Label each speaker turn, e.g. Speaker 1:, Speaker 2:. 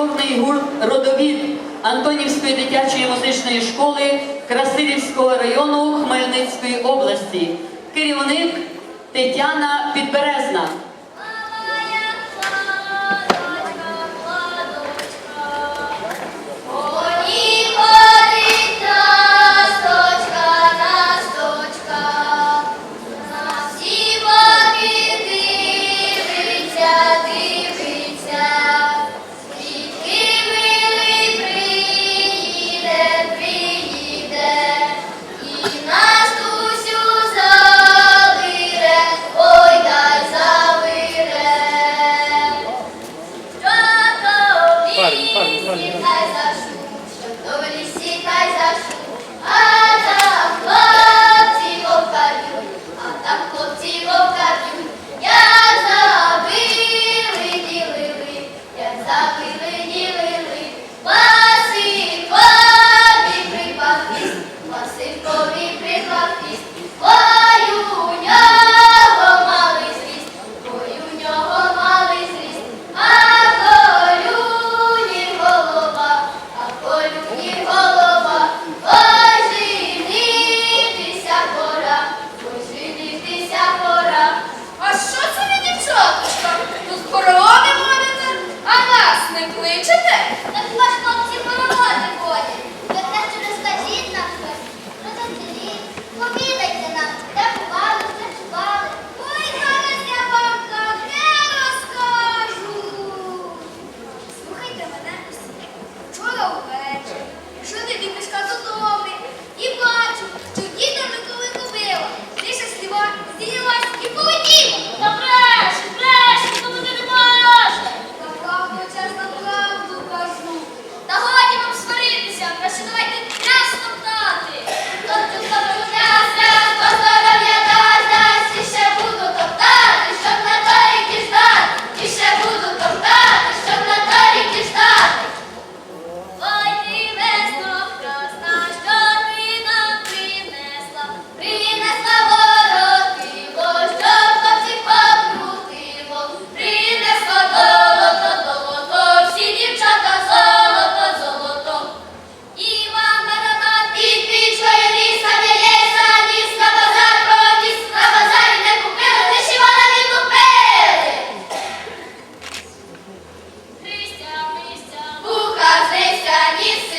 Speaker 1: фольклорний гурт Родовід Антонівської дитячої музичної школи Красирівського району Хмельницької області. Керівник Тетяна Підберезна.
Speaker 2: Раді